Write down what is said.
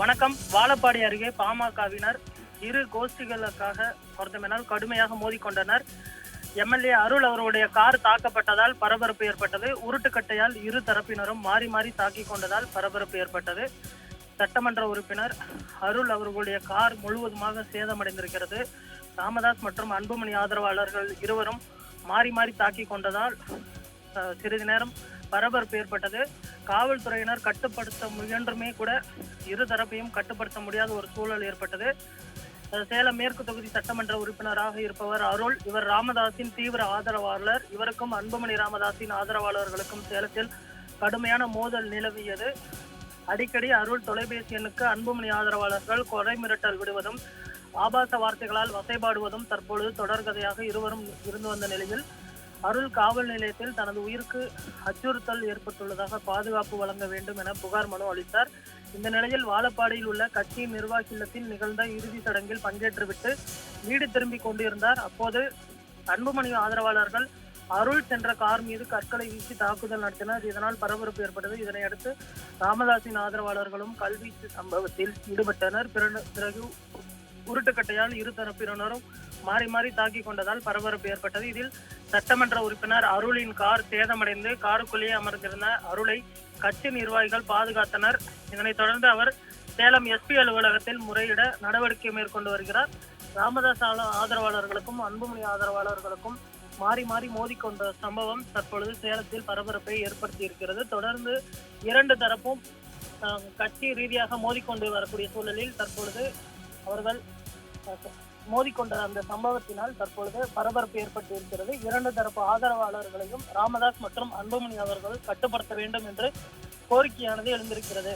வணக்கம். வாழப்பாடி அருகே பாமகவினர் இரு கோஷ்டிகளுக்காக பொருத்தமெனால் கடுமையாக மோதிக்கொண்டனர். எம்எல்ஏ அருள் அவருடைய கார் தாக்கப்பட்டதால் பரபரப்பு ஏற்பட்டது. உருட்டுக்கட்டையால் இரு தரப்பினரும் மாறி மாறி தாக்கிக் கொண்டதால் பரபரப்பு ஏற்பட்டது. சட்டமன்ற உறுப்பினர் அருள் அவர்களுடைய கார் முழுவதுமாக சேதமடைந்திருக்கிறது. ராமதாஸ் மற்றும் அன்புமணி ஆதரவாளர்கள் இருவரும் மாறி மாறி தாக்கிக் கொண்டதால் சிறிது நேரம் பரபரப்பு ஏற்பட்டது. காவல்துறையினர் கட்டுப்படுத்த முயன்றுமே கூட இரு தரப்பையும் கட்டுப்படுத்த முடியாத ஒரு சூழல் ஏற்பட்டது. சேலம் மேற்கு தொகுதி சட்டமன்ற உறுப்பினராக இருப்பவர் அருள். இவர் ராமதாஸின் தீவிர ஆதரவாளர். இவருக்கும் அன்புமணி ராமதாஸின் ஆதரவாளர்களுக்கும் சேலத்தில் கடுமையான மோதல் நிலவியது. அடிக்கடி அருள் தொலைபேசி எண்ணுக்கு அன்புமணி ஆதரவாளர்கள் கொலை மிரட்டல் விடுவதும் ஆபாச வார்த்தைகளால் வசைபாடுவதும் தற்பொழுது தொடர்கதையாக இருவரும் இருந்து வந்த நிலையில் அருள் காவல் நிலையத்தில் தனது உயிருக்கு அச்சுறுத்தல் ஏற்பட்டுள்ளதாக பாதுகாப்பு வழங்க வேண்டும் என புகார் மனு அளித்தார். இந்த நிலையில் வாழப்பாடியில் உள்ள கட்சியின் நிர்வாகி இல்லத்தில் நிகழ்ந்த இறுதி சடங்கில் பங்கேற்றுவிட்டு வீடு திரும்பிக் கொண்டிருந்தார். அப்போது அன்புமணி ஆதரவாளர்கள் அருள் சென்ற கார் மீது கற்களை வீசி தாக்குதல் நடத்தினர். இதனால் பரபரப்பு ஏற்பட்டது. இதனையடுத்து ராமதாசின் ஆதரவாளர்களும் கல்வீச்சு சம்பவத்தில் ஈடுபட்டனர். பிறகு- பிறகு உருட்டுக்கட்டையால் இரு தரப்பினரும் மாறி மாறி தாக்கிக் கொண்டதால் பரபரப்பு ஏற்பட்டது. இதில் சட்டமன்ற உறுப்பினர் அருளின் கார் சேதமடைந்து காருக்குள்ளேயே அமர்ந்திருந்த அருளை கட்சி நிர்வாகிகள் பாதுகாத்தனர். இதனைத் தொடர்ந்து அவர் சேலம் எஸ்பி அலுவலகத்தில் முறையிட நடவடிக்கை மேற்கொண்டு வருகிறார். ராமதாஸ் ஆதரவாளர்களுக்கும் அன்புமணி ஆதரவாளர்களுக்கும் மாறி மாறி மோதிக்கொண்ட சம்பவம் தற்பொழுது சேலத்தில் பரபரப்பை ஏற்படுத்தி இருக்கிறது தொடர்ந்து இரண்டு தரப்பும் கட்சி ரீதியாக மோதிக்கொண்டு வரக்கூடிய சூழலில் தற்பொழுது அவர்கள் மோதிக்கொண்ட அந்த சம்பவத்தினால் தற்பொழுது பரபரப்பு ஏற்பட்டு இருக்கிறது. இரண்டு தரப்பு ஆதரவாளர்களையும் ராமதாஸ் மற்றும் அன்புமணி அவர்கள் கட்டுப்படுத்த வேண்டும் என்று கோரிக்கையானது எழுந்திருக்கிறது.